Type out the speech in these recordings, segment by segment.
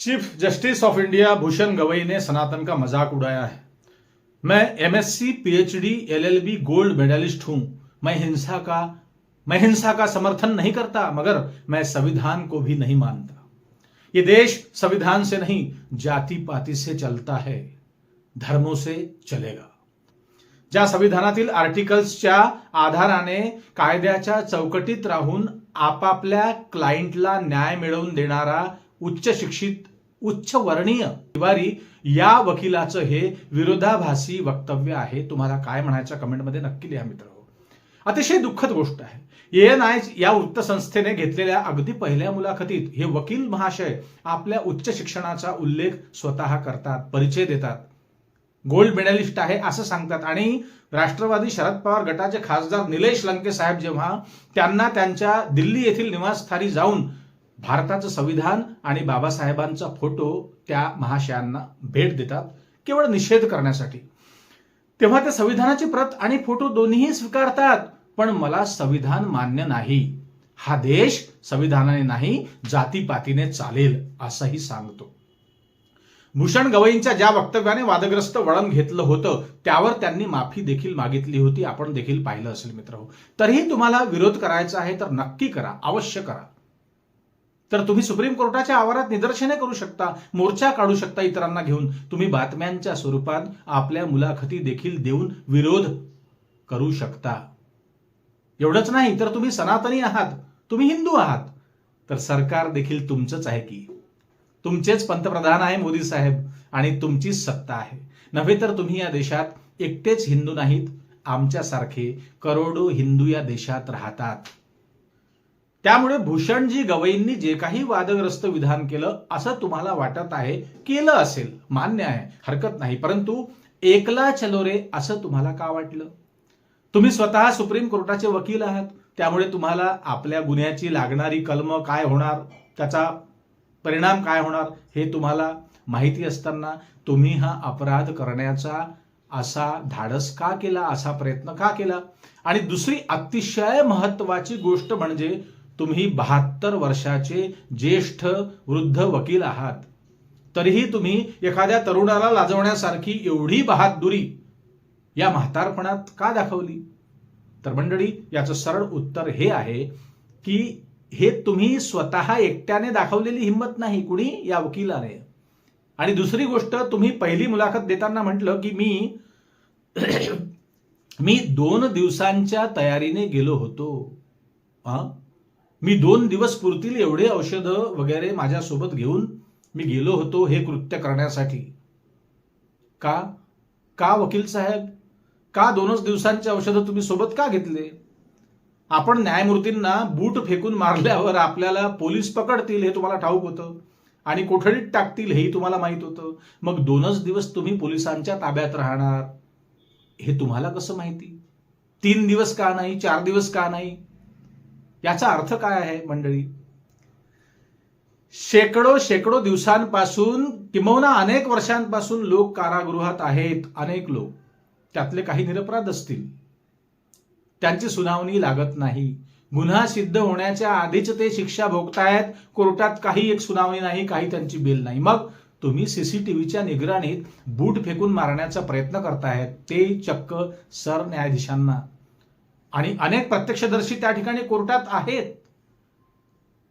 Chief justice of India Bhushan Gavai ने सनातन का मजाक उड़ाया है। मैं MSc PhD LLB gold medalist हूं। मैं हिंसा का मैं हिंसा का समर्थन नहीं करता मगर मैं संविधान को भी नहीं मानता। ये देश संविधान से नहीं जाति पाति से चलता है। धर्मों से चलेगा। ज्या संविधानातील आर्टिकल्सच्या आधाराने कायद्याच्या चौकटीत राहून आपापल्या क्लायंटला न्याय मिळवून देणारा उच्च शिक्षित उच्च वर्णीय तिवारी या वकिलाचं हे विरोधाभासी वक्तव्य आहे. तुम्हाला काय म्हणायचं कमेंटमध्ये नक्की लिहा मित्र. अतिशय दुःखद गोष्ट आहे. एन आय या वृत्तसंस्थेने घेतलेल्या अगदी पहिल्या मुलाखतीत हे वकील महाशय आपल्या उच्च शिक्षणाचा उल्लेख स्वतः करतात परिचय देतात. गोल्ड मेडलिस्ट आहे असं सांगतात. आणि राष्ट्रवादी शरद पवार गटाचे खासदार निलेश लंके साहेब जेव्हा त्यांना त्यांच्या दिल्ली येथील निवासस्थानी जाऊन भारताचं संविधान आणि बाबासाहेबांचा फोटो त्या महाशयांना भेट देतात केवळ निषेध करण्यासाठी. तेव्हा त्या संविधानाची प्रत आणि फोटो दोन्हीही स्वीकारतात पण मला संविधान मान्य नाही. हा देश संविधानाने नाही जातीपातीने चालेल असंही सांगतो. भूषण गवईंच्या ज्या वक्तव्याने वादग्रस्त वळण घेतलं होतं त्यावर त्यांनी माफी देखील मागितली होती आपण देखील पाहिलं असेल मित्र तरीही तुम्हाला विरोध करायचा आहे तर नक्की करा अवश्य करा. तर तुम्ही सुप्रीम कोर्टाच्या आवारात निदर्शने करू शकता मोर्चा काढू शकता इतरांना घेऊन. तुम्ही बातम्यांच्या स्वरूपात आपल्या मुलाखती देखील देऊन विरोध करू शकता. एवढंच नाही तर तुम्ही सनातनी आहात. तुम्ही हिंदू आहात. तर सरकार देखील तुमचंच आहे की. तुमचेच पंतप्रधान आहे मोदी साहेब आणि तुमचीच सत्ता आहे. नव्हे तर तुम्ही या देशात एकटेच हिंदू नाहीत आमच्यासारखे करोडो हिंदू या देशात राहतात. त्यामुळे भूषणजी गवईंनी जे काही वादग्रस्त विधान केलं असं तुम्हाला वाटत आहे केलं असेल. मान्य आहे. हरकत नाही. परंतु एकला चलो रे असं तुम्हाला का वाटलं? तुम्ही स्वतः सुप्रीम कोर्टाचे वकील आहात. त्यामुळे तुम्हाला आपल्या गुन्ह्याची लागणारी कलम काय होणार? त्याचा परिणाम काय होणार? हे तुम्हाला माहिती असताना तुम्ही हा अपराध करण्याचा असा धाडस का केला? असा प्रयत्न का केला? आणि दुसरी अतिशय महत्वाची गोष्ट म्हणजे तुम्ही बहात्तर वर्षाचे ज्येष्ठ वृद्ध वकील आहात. तरीही तुम्ही एखाद्या तरुणाला लाजवण्यासारखी एवढी बहादुरी या म्हातारपणात का दाखवली? तर मंडळी याचं सरळ उत्तर हे आहे की हे तुम्ही स्वतः एकट्याने दाखवलेली हिंमत नाही कुणी? या वकिलाने. आणि दुसरी गोष्ट तुम्ही पहिली मुलाखत देताना म्हटलं की मी मी दोन दिवसांच्या तयारीने गेलो होतो. हा? मी दोन दिवस पुरतील एवढे औषधं वगैरे माझ्यासोबत घेऊन मी गेलो होतो हे कृत्य करण्यासाठी. का? का वकील साहेब? का दोनच दिवसांचे औषधं तुम्ही सोबत का घेतले? आपण न्यायमूर्तींना बूट फेकून मारल्यावर आपल्याला पोलीस पकडतील हे तुम्हाला ठाऊक होतं. आणि कोठडीत टाकतील हेही तुम्हाला माहीत होतं. मग दोनच दिवस तुम्ही पोलिसांच्या ताब्यात राहणार हे तुम्हाला कसं माहिती? तीन दिवस का नाही? चार दिवस का नाही? याचा अर्थ काय आहे मंडळी? शेकडो शेकडो दिवसांपासून किंबहुना अनेक वर्षांपासून लोक कारागृहात आहेत अनेक लोक. त्यातले काही निरपराध असतील. त्यांची सुनावणी लागत नाही. गुन्हा सिद्ध होण्याच्या आधीच ते शिक्षा भोगतायत. कोर्टात काही एक सुनावणी नाही काही त्यांची बेल नाही. मग तुम्ही सीसीटीव्हीच्या निगराणीत बूट फेकून मारण्याचा प्रयत्न करतायत ते चक्क सरन्यायाधीशांना. आणि अनेक प्रत्यक्षदर्शी त्या ठिकाणी कोर्टात आहेत.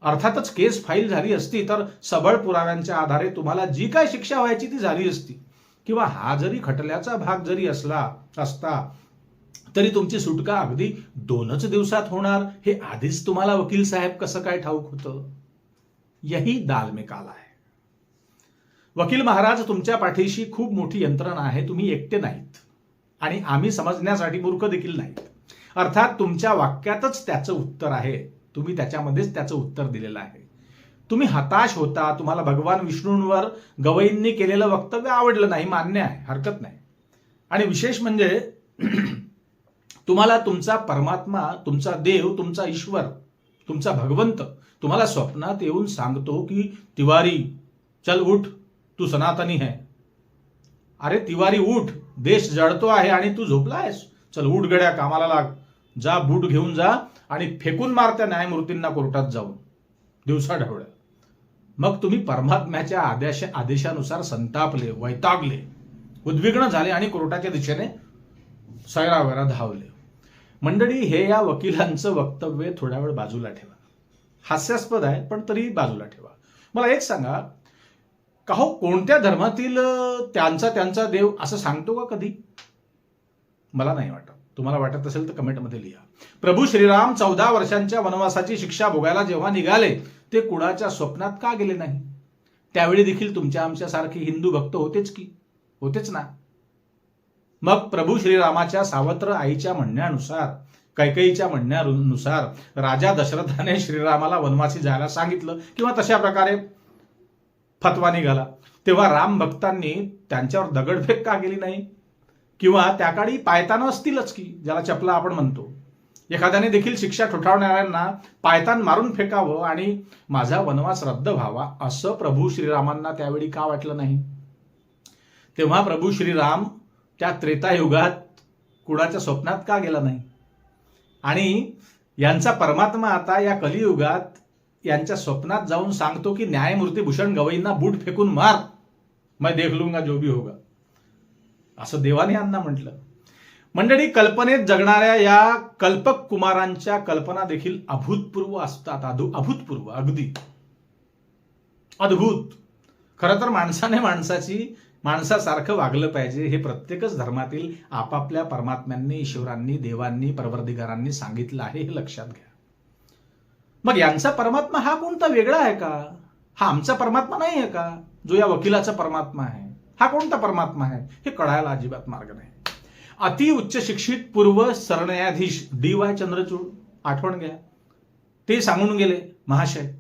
अर्थातच केस फाईल झाली असती तर सबळ पुराव्यांच्या आधारे तुम्हाला जी काय शिक्षा व्हायची ती झाली असती. किंवा हा जरी खटल्याचा भाग जरी असला असता तरी तुमची सुटका अगदी दोनच दिवसात होणार हे आधीच तुम्हाला वकील साहेब कसं काय ठाऊक होतं? यही दाल में काला आहे. वकील महाराज तुमच्या पाठीशी खूप मोठी यंत्रणा आहे तुम्ही एकटे नाहीत. आणि आम्ही समजण्यासाठी मूर्ख देखील नाहीत. अर्थात तुमच्या वाक्यातच त्याचं उत्तर आहे. तुम्ही त्याच्यामध्येच त्याचं उत्तर दिलेलं आहे. तुम्ही हताश होता तुम्हाला भगवान विष्णूंवर गवईंनी केलेलं वक्तव्य आवडलं नाही मान्य आहे हरकत नाही. आणि विशेष म्हणजे तुम्हाला तुमचा परमात्मा तुमचा देव तुमचा ईश्वर तुमचा भगवंत तुम्हाला स्वप्नात येऊन सांगतो की तिवारी चल उठ तू सनातनी है. अरे तिवारी उठ देश जळतो आहे आणि तू झोपला आहेस. चल उठ गड्या कामाला लाग. जा बूट घेऊन जा आणि फेकून मार त्या न्यायमूर्तींना कोर्टात जाऊन. दिवसा ढवळ्या. मग तुम्ही परमात्म्याच्या आदेश आदेशानुसार संतापले वैतागले. उद्विग्न झाले आणि कोर्टाच्या दिशेने सैरावैरा धावले. मंडळी हे या वकिलांचं वक्तव्य थोड्या वेळ बाजूला ठेवा. हास्यास्पद आहे पण तरी बाजूला ठेवा. मला एक सांगा का हो कोणत्या धर्मातील त्यांचा त्यांचा देव असं सांगतो का कधी? मला नाही वाटत. तुम्हाला वाटत असेल तर कमेंटमध्ये लिहा. प्रभू श्रीराम चौदा वर्षांच्या वनवासाची शिक्षा भोगायला जेव्हा निघाले ते कुणाच्या स्वप्नात का गेले नाही? त्यावेळी देखील तुमच्या आमच्यासारखे हिंदू भक्त होतेच की? होतेच ना? मग प्रभू श्रीरामाच्या सावत्र आईच्या म्हणण्यानुसार कैकईच्या म्हणण्यानुसार राजा दशरथाने श्रीरामाला वनवासी जायला सांगितलं किंवा तशा प्रकारे फतवा निघाला. तेव्हा राम भक्तांनी त्यांच्यावर दगडफेक का केली नाही? किंवा त्या काळी पायतानं असतीलच की ज्याला चपला आपण म्हणतो. एखाद्याने देखील शिक्षा ठोठावणाऱ्यांना पायतान मारून फेकावं आणि माझा वनवास रद्द व्हावा असं प्रभू श्रीरामांना त्यावेळी का वाटलं नाही? तेव्हा प्रभू श्रीराम त्या त्रेतायुगात कुणाच्या स्वप्नात का गेला नाही? आणि यांचा परमात्मा आता या कलियुगात यांच्या स्वप्नात जाऊन सांगतो की न्यायमूर्ती भूषण गवईंना बूट फेकून मार. मैं देख लूंगा जो भी होगा. असं देवाने यांना म्हटलं. मंडळी कल्पनेत जगणाऱ्या या कल्पक कुमारांच्या कल्पना देखील अभूतपूर्व असतात. अभूतपूर्व अगदी. अद्भुत. खरं तर माणसाने माणसाची माणसासारखं वागलं पाहिजे हे प्रत्येकच धर्मातील आपापल्या परमात्म्यांनी ईश्वरांनी देवांनी परवर्दिगारांनी सांगितलं आहे हे लक्षात घ्या. मग यांचा परमात्मा हा कोणता वेगळा आहे का? हा आमचा परमात्मा नाही आहे का? जो या वकिलाचा परमात्मा आहे. हा कोणता परमात्मा आहे? हे कळायला अजिबात मार्ग नाही. अति उच्च शिक्षित पूर्व सरन्यायाधीश डी वाय चंद्रचूड आठवण घ्या. ते सांगून गेले महाशय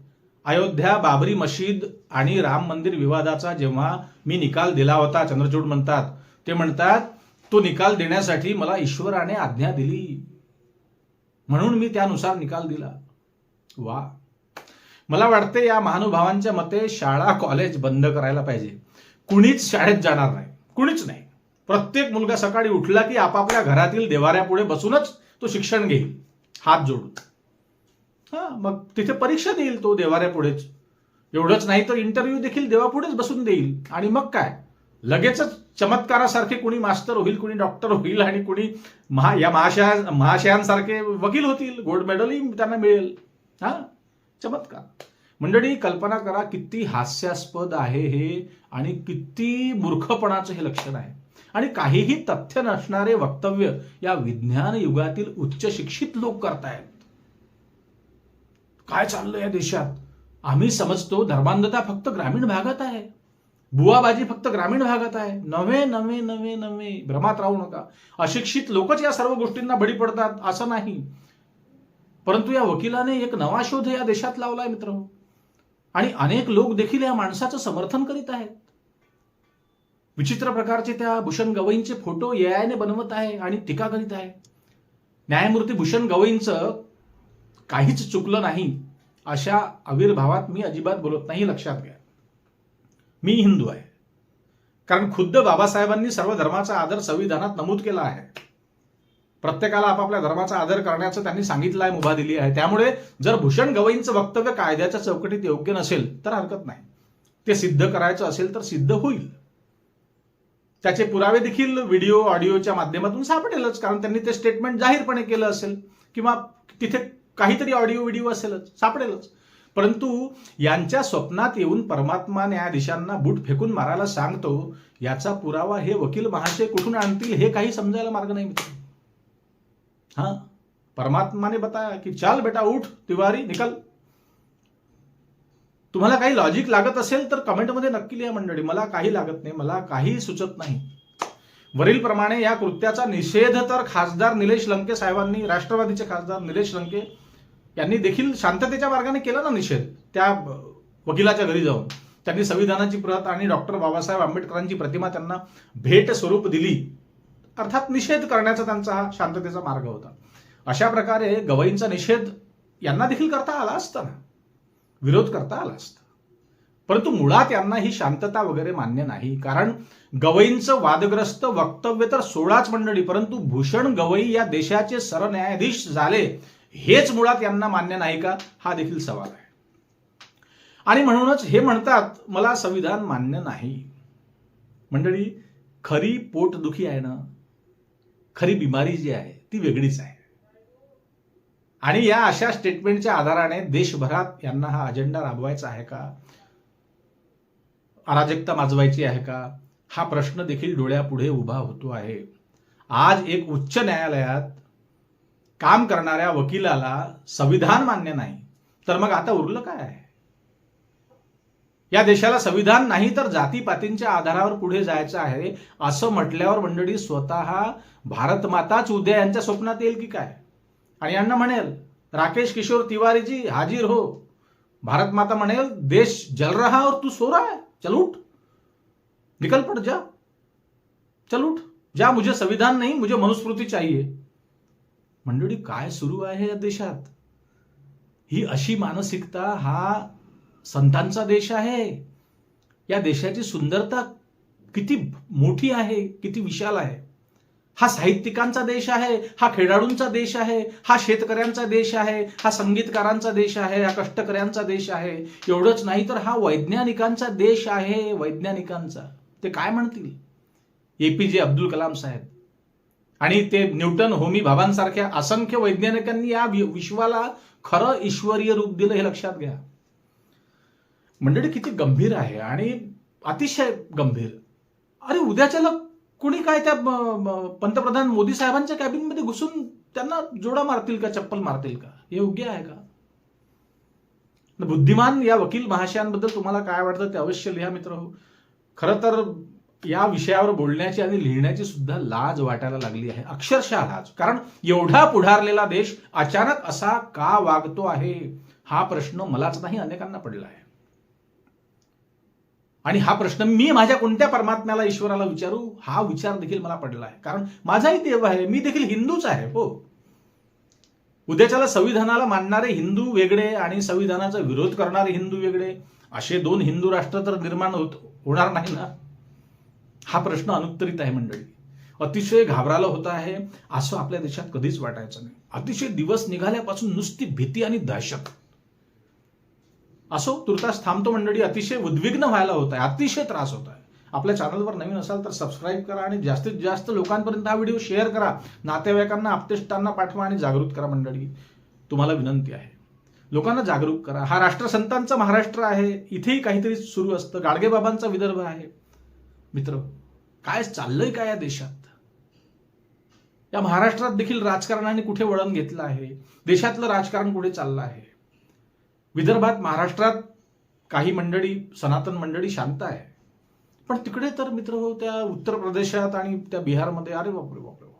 अयोध्या बाबरी मशीद आणि राम मंदिर विवादाचा जेव्हा मी निकाल दिला होता चंद्रचूड म्हणतात ते म्हणतात तो निकाल देण्यासाठी मला ईश्वराने आज्ञा दिली. म्हणून मी त्यानुसार निकाल दिला. वा मला वाटते या महानुभावांच्या मते शाळा कॉलेज बंद करायला पाहिजे. कुणीच शाळेत जाणार नाही. कुणीच नाही. प्रत्येक मुलगा सकाळी उठला की आपापल्या घरातील देवाऱ्यापुढे बसूनच तो शिक्षण घेईल. हात जोडून. हा मग तिथे परीक्षा देईल तो देवाऱ्यापुढेच. एवढंच नाही तर इंटरव्ह्यू देखील देवापुढेच बसून देईल. आणि मग काय? लगेचच चमत्कारासारखे कुणी मास्टर होईल कुणी डॉक्टर होईल आणि कुणी महा या महाशया महाशयांसारखे वकील होतील. गोल्ड मेडलही त्यांना मिळेल. हा? चमत्कार. मंडळी कल्पना करा किती हास्यास्पद आहे हे आणि किती मूर्खपणाचं हे लक्षण आहे. आणि काहीही तथ्य नसणारे वक्तव्य या विज्ञान युगातील उच्च शिक्षित लोक करतायत. काय चाललं या देशात? आम्ही समजतो धर्मांधता फक्त ग्रामीण भागात आहे. बुवाबाजी फक्त ग्रामीण भागात आहे. नवे नवे नवे नवे भ्रमात राहू नका. अशिक्षित लोकच या सर्व गोष्टींना बळी पडतात असं नाही. परंतु या वकिलाने एक नवा शोध या देशात लावलाय मित्र आणि अनेक लोक देखील या माणसाचं समर्थन करीत आहेत. विचित्र प्रकारचे त्या भूषण गवईंचे फोटो एआयने बनवत आहे आणि टीका करीत आहे. न्यायमूर्ती भूषण गवईंचं काहीच चुकलं नाही अशा आविर्भावात मी अजिबात बोलत नाही लक्षात घ्या. मी हिंदू आहे. कारण खुद्द बाबासाहेबांनी सर्व धर्माचा आदर संविधानात नमूद केला आहे. प्रत्येकाला आपापल्या धर्माचा आदर करण्याचं त्यांनी सांगितलं आहे मुभा दिली आहे. त्यामुळे जर भूषण गवईंचं वक्तव्य कायद्याच्या चौकटीत योग्य नसेल तर हरकत नाही. ते सिद्ध करायचं असेल तर सिद्ध होईल. त्याचे पुरावे देखील व्हिडिओ ऑडिओच्या माध्यमातून सापडेलच कारण त्यांनी ते स्टेटमेंट जाहीरपणे केलं असेल किंवा तिथे काहीतरी ऑडिओ व्हिडिओ असेलच सापडेलच. परंतु यांच्या स्वप्नात येऊन परमात्मा न्यायाधीशांना बूट फेकून मारायला सांगतो याचा पुरावा हे वकील महाशय कुठून आणतील हे काही समजायला मार्ग नाही मित्र हाँ परमात्मा ने बताया कि चाल बेटा उठ तिवारी निकल। तुम्हाला काही लॉजिक लागत असेल तर कमेंटमध्ये नक्की लिहा मंडळी. मला काही लागत नाही मला काही सुचत नाही. वरील प्रमाणे या कृत्याचा निषेध तर खासदार निलेश लंके साहेबांनी राष्ट्रवादीचे खासदार निलेश लंके यांनी देखील शांततेच्या मार्गाने केला ना निषेध त्या वकिलाच्या घरी जाऊन. त्यांनी संविधानाची प्रत आणि डॉक्टर बाबासाहेब आंबेडकरांची प्रतिमा त्यांना भेट स्वरूप दिली. अर्थात निषेध करण्याचा त्यांचा हा शांततेचा मार्ग होता. अशा प्रकारे गवईंचा निषेध यांना देखील करता आला असता ना? विरोध करता आला असता. परंतु मुळात यांना ही शांतता वगैरे मान्य नाही. कारण गवईंचं वादग्रस्त वक्तव्य तर सोळाच मंडळी परंतु भूषण गवई या देशाचे सरन्यायाधीश झाले हेच मुळात यांना मान्य नाही का? हा देखील सवाल आहे. आणि म्हणूनच हे म्हणतात मला संविधान मान्य नाही. मंडळी खरी पोटदुखी आहे ना? खरी बिमारी जी आहे ती वेगळीच आहे. आणि या अशा स्टेटमेंटच्या आधाराने देशभरात यांना हा अजेंडा राबवायचा आहे का? अराजकता माजवायची आहे का? हा प्रश्न देखील डोळ्यापुढे उभा होतो आहे. आज एक उच्च न्यायालयात काम करणाऱ्या वकिलाला संविधान मान्य नाही. तर मग आता उरलं काय आहे? या देशाला संविधान नाही तर जातीपातींच्या आधारावर पुढे जायचं आहे असं म्हटल्यावर मंडळी स्वतः भारत माताच उद्या यांच्या स्वप्नात येईल की काय? आणि यांना म्हणेल राकेश किशोर तिवारीजी हाजीर हो. भारत माता म्हणेल देश जल रहा और तू सो रहा है चल उठ. निकल पड़ जा. चल उठ. जा मुझे संविधान नाही मुझे मनुस्मृती चाहिए. मंडळी काय सुरू आहे या देशात? ही अशी मानसिकता हा संतांचा देश आहे. या देशाची सुंदरता किती मोठी आहे किती विशाल आहे. हा साहित्यिकांचा देश आहे हा खेळाडूंचा देश आहे हा शेतकऱ्यांचा देश आहे हा संगीतकारांचा देश आहे हा कष्टकऱ्यांचा देश आहे. एवढंच नाही तर हा वैज्ञानिकांचा देश आहे वैज्ञानिकांचा. ते काय म्हणतील? एपीजे अब्दुल कलाम साहेब आणि ते न्यूटन होमी भाबांसारख्या असंख्य वैज्ञानिकांनी या विश्वाला खरं ईश्वरीय रूप दिलं हे लक्षात घ्या. मंडळी किती गंभीर आहे आणि अतिशय गंभीर. अरे उद्याच्याला कुणी काय त्या पंतप्रधान मोदी साहेबांच्या कॅबिनमध्ये घुसून त्यांना जोडा मारतील का चप्पल मारतील का? हे योग्य आहे का? बुद्धिमान या वकील महाशयांबद्दल तुम्हाला काय वाटतं ते अवश्य लिहा मित्र. हो खरं तर या विषयावर बोलण्याची आणि लिहिण्याची सुद्धा लाज वाटायला लागली आहे. अक्षरशः लाज. कारण एवढा पुढारलेला देश अचानक असा का वागतो आहे हा प्रश्न मलाच नाही अनेकांना पडला आहे. आणि हा प्रश्न मी माझ्या कोणत्या परमात्म्याला ईश्वराला विचारू हा विचार देखील मला पडला आहे. कारण माझाही देव आहे मी देखील हिंदूच आहे हो. उद्याच्याला संविधानाला मानणारे हिंदू वेगळे आणि संविधानाचा विरोध करणारे हिंदू वेगळे असे दोन हिंदू राष्ट्र तर निर्माण होत होणार नाही ना? हा प्रश्न अनुत्तरित आहे मंडळी. अतिशय घाबराला होत आहे असं आपल्या देशात कधीच वाटायचं नाही. अतिशय दिवस निघाल्यापासून नुसती भीती आणि दहशत. असो तुर्तास थांबतो मंडळी अतिशय उद्विग्न व्हायला होत आहे अतिशय त्रास होत आहे. आपल्या चॅनलवर नवीन असाल तर सबस्क्राईब करा आणि जास्तीत जास्त लोकांपर्यंत हा व्हिडिओ शेअर करा. नातेवाईकांना आपतेष्टांना पाठवा आणि जागृत करा मंडळी. तुम्हाला विनंती आहे. लोकांना जागरूक करा. हा राष्ट्रसंतांचा महाराष्ट्र आहे. इथेही काहीतरी सुरू असतं. गाडगेबाबांचा विदर्भ आहे. मित्र काय चाललंय काय या देशात? या महाराष्ट्रात देखील राजकारणाने कुठे वळण घेतलं आहे? देशातलं राजकारण कुठे चाललं आहे? विदर्भात महाराष्ट्रात काही मंडळी सनातन मंडळी शांत आहे. पण तिकडे तर मित्र हो त्या उत्तर प्रदेशात आणि त्या बिहारमध्ये अरे बापरे बापरे बापरे.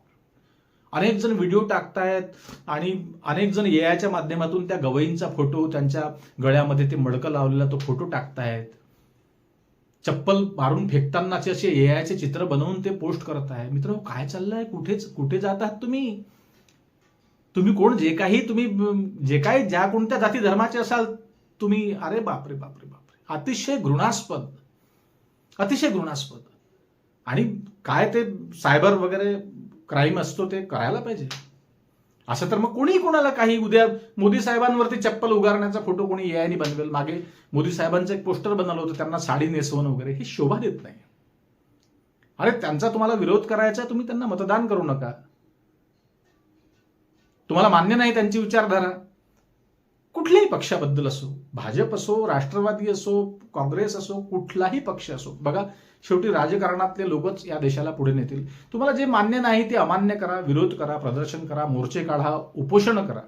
अनेक जण व्हिडिओ टाकतायत आणि अनेक जण एआयच्या माध्यमातून त्या गवईंचा फोटो त्यांच्या गळ्यामध्ये ते मडकं लावलेला तो फोटो टाकतायत. चप्पल मारून फेकतानाचे असे एआयचे चित्र बनवून ते पोस्ट करत आहे मित्र हो, काय चाललंय? कुठेच कुठे जात आहात तुम्ही? तुम्ही कोण? जे काही तुम्ही जे काही ज्या कोणत्या जाती धर्माचे असाल तुम्ही अरे बापरे बापरे बापरे. अतिशय घृणास्पद. अतिशय घृणास्पद. आणि काय ते सायबर वगैरे क्राईम असतो ते करायला पाहिजे. असं तर मग कोणी कोणाला काही उद्या मोदी साहेबांवरती चप्पल उगारण्याचा फोटो कोणी एआयने बनवेल मागे मोदी साहेबांचं एक पोस्टर बनवलं होतं त्यांना साडी नेसवणं वगैरे हे शोभा देत नाही. अरे त्यांचा तुम्हाला विरोध करायचा तुम्ही त्यांना मतदान करू नका. तुम्हाला मान्य नाही त्यांची विचारधारा? कुठल्याही पक्षाबद्दल असो भाजप असो राष्ट्रवादी असो काँग्रेस असो कुठलाही पक्ष असो बघा शेवटी राजकारणातले लोकच या देशाला पुढे नेतील. तुम्हाला जे मान्य नाही ते अमान्य करा विरोध करा प्रदर्शन करा मोर्चे काढा उपोषण करा.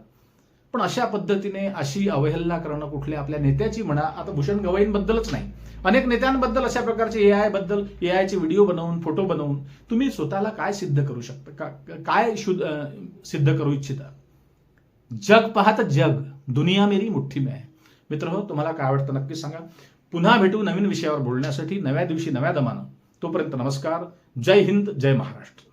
पण अशा पद्धतीने अशी अवहेलना करणं कुठल्या आपल्या नेत्याची म्हणा आता भूषण गवईंबद्दलच नाही. अनेक नेत्यांबद्दल अशा प्रकारचे ए आयबद्दल ए आयचे व्हिडिओ बनवून फोटो बनवून तुम्ही स्वतःला काय सिद्ध करू शकता? का- काय शुद्ध सिद्ध करू इच्छिता? जग पाहत जग दुनिया मेरी मुठ्ठी में आहे मित्र हो तुम्हाला काय वाटतं नक्की सांगा. पुन्हा भेटू नवीन विषयावर बोलण्यासाठी नव्या दिवशी नव्या दमानं. तोपर्यंत नमस्कार. जय हिंद जय महाराष्ट्र.